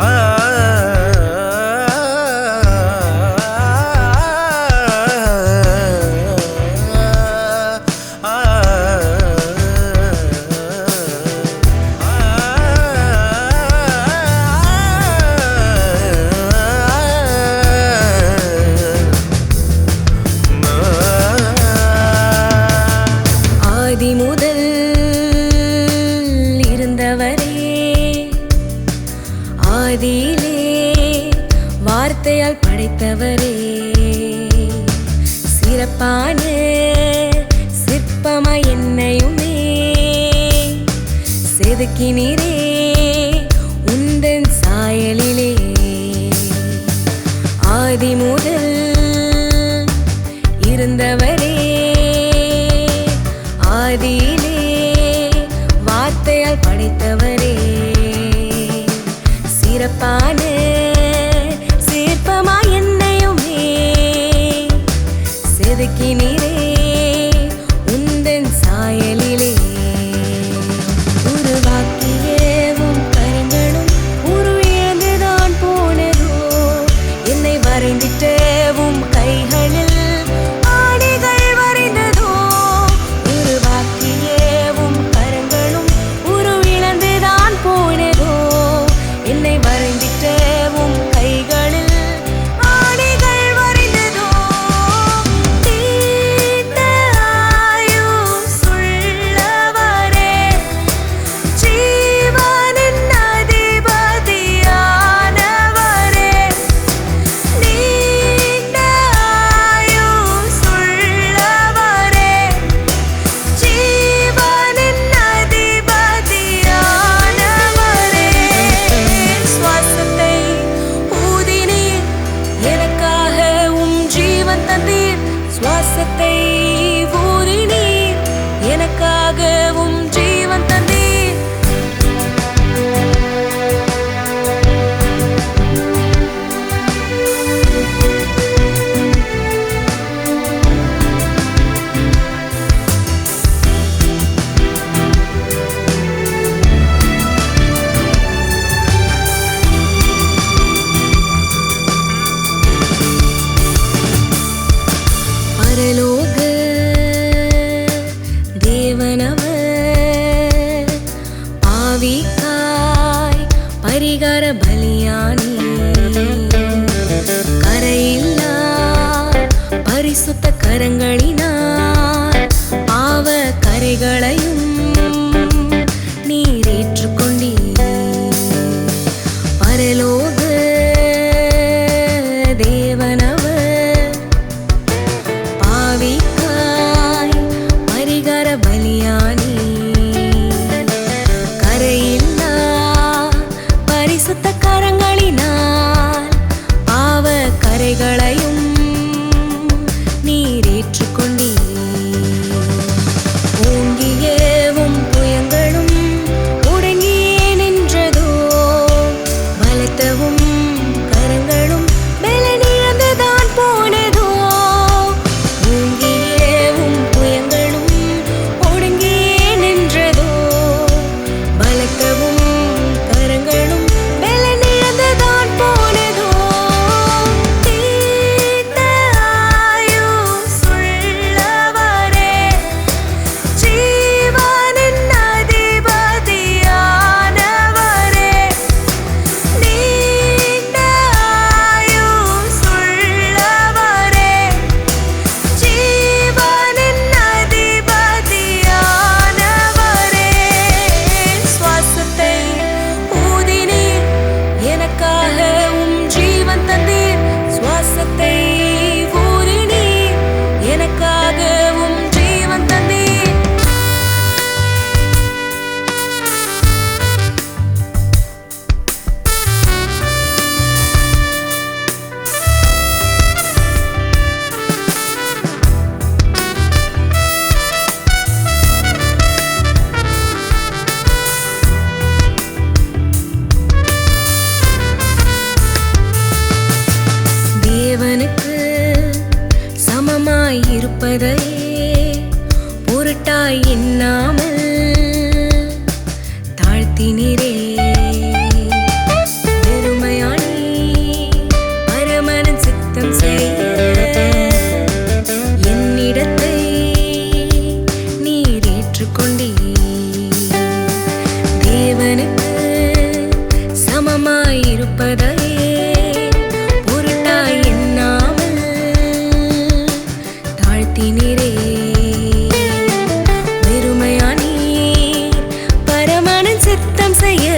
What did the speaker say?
Ah. படைத்தவரே சிறப்பான சிற்பமா என்னையுமே. செதுக்கினீரே உந்தன் சாயலிலே. ஆதி முதல் இருந்தவரே. ஆதியிலே வார்த்தையால் படைத்தவரே. சிறப்பான சுவாசத்தை பரலோக தேவனம ஆவிக்காய் பரிகார பலியானி. கரையில்லா பரிசுத்த கரங்களினால் பாவ கரைகளை கரைகளை ahead. தேவனுக்கு சமமாயிருப்பதையே பொருட்டாய் எண்ணாமல் தாழ்த்தினரே வெறுமையானீர் பரமான சித்தம் செய்ய